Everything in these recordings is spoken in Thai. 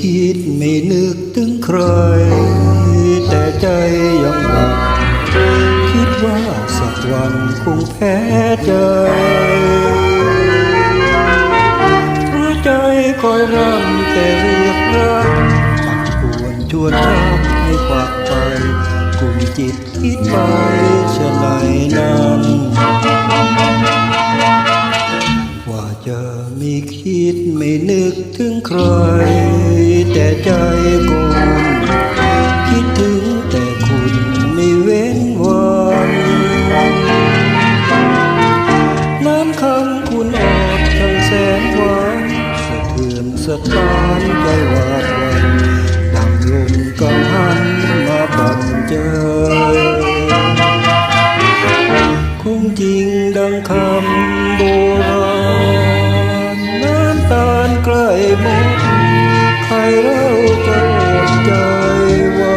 คิดไม่นึกถึงใคร แต่ใจยังหวังคิดว่าสักวันคงแพ้ใจเพราะใจคอยรำแต่เรียกรักปักปวนชวนรักให้ควักไปกลุ่มจิตคิดไปเช่นไรนั้นว่าจะไม่คิดไม่นึกถึงใคร สะท้านใจวาดวันดังลมกังหันมาบันเจอคงจริงดังคำโบราณน้ำตาลใกล้หมดใครเราจะอดใจไว้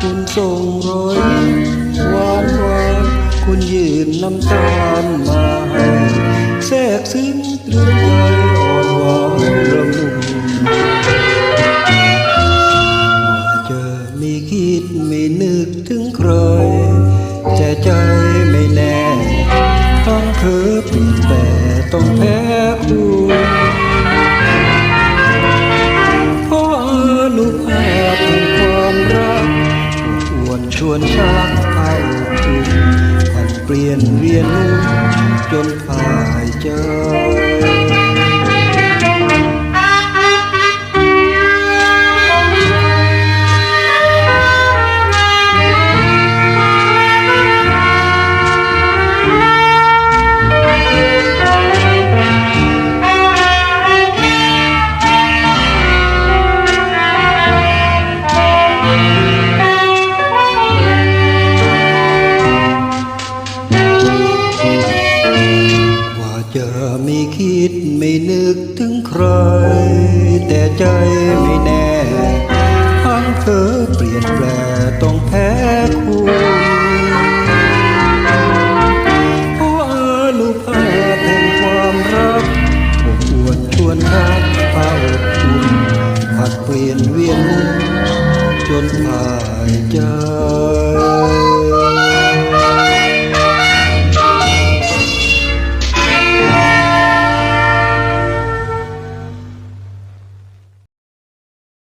คุณส่งรอยหวานหวานคุณยืนน้ำตาลมา แทรกซึ้งตรึงใจอ่อนหวานระมุนว่าจะไม่คิดไม่นึกถึงใครแต่ใจไม่แน่ต้องเธอเปลี่ยนแต่ต้องแพ้คุณเพราะอนุภาพแห่งความรักอวดชวนชักให้อุ่นพันเปลี่ยนเวียนหมุนจนพ่าย ใไม่นึกถึงใคร แต่ใจไม่แน่ทั้งเธอเปลี่ยนแปลต้องแพ้คุณเพราะอนุภาพแห่งความรักผมวชวนรักเฝ้าคุณผัดเปลี่ยนเวียนจนผ่ายใจ